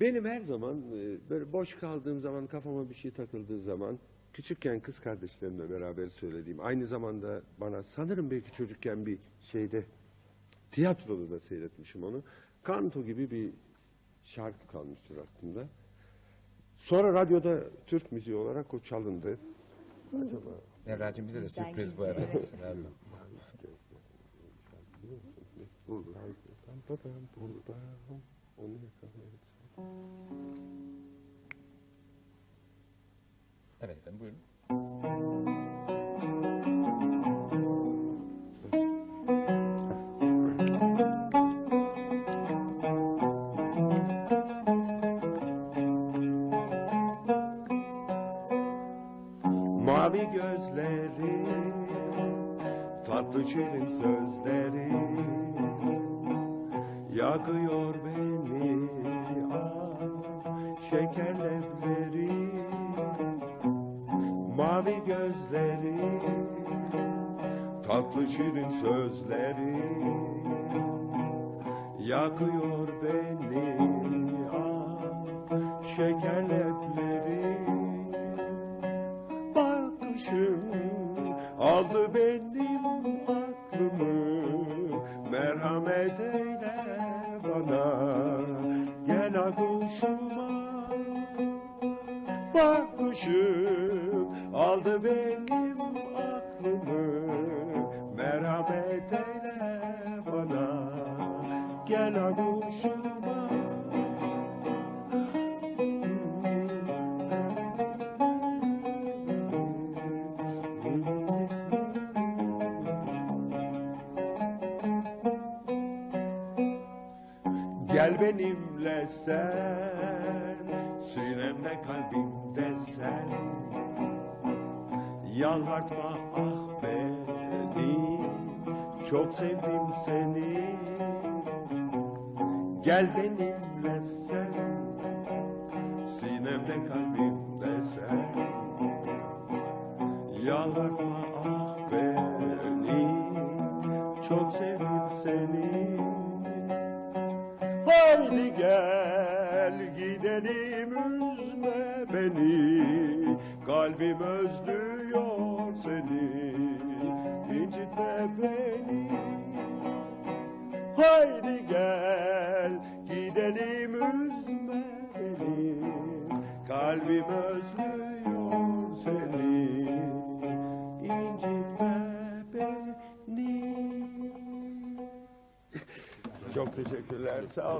Benim her zaman e, böyle boş kaldığım zaman, kafama bir şey takıldığı zaman küçükken kız kardeşlerimle beraber söylediğim, aynı zamanda bana sanırım belki çocukken bir şeyde tiyatroda da seyretmişim onu. Kanto gibi bir şarkı kalmıştır aklımda. Sonra radyoda Türk müziği olarak o çalındı. Acaba Nevracığım bize de sürpriz bu arada. evet. Onu yakalayalım. Evet efendim buyurun. Mavi gözleri, tatlı şirin sözleri Yakıyor beni şeker lebleri Mavi gözleri, tatlı şirin sözleri Yakıyor beni. Ah şeker lebleri bakışın aldı benim aklımı. Merhamet eyle bana gel aguşuma bakışın aldı benim aklımı. Merhamet eyle bana gel aguşuma Gel benimle sen Sinemde kalbimde sen. Yalvartma ah beni Çok sevdim seni. Gel benimle sen Sinemde kalbimde sen. Yalvartma ah beni Çok sevdim seni Haydi gel gidelim üzme beni. Kalbim özlüyor seni incitme beni. Haydi gel gidelim üzme beni. Kalbim özlüyor seni incitme beni. Çok teşekkürler sağ olun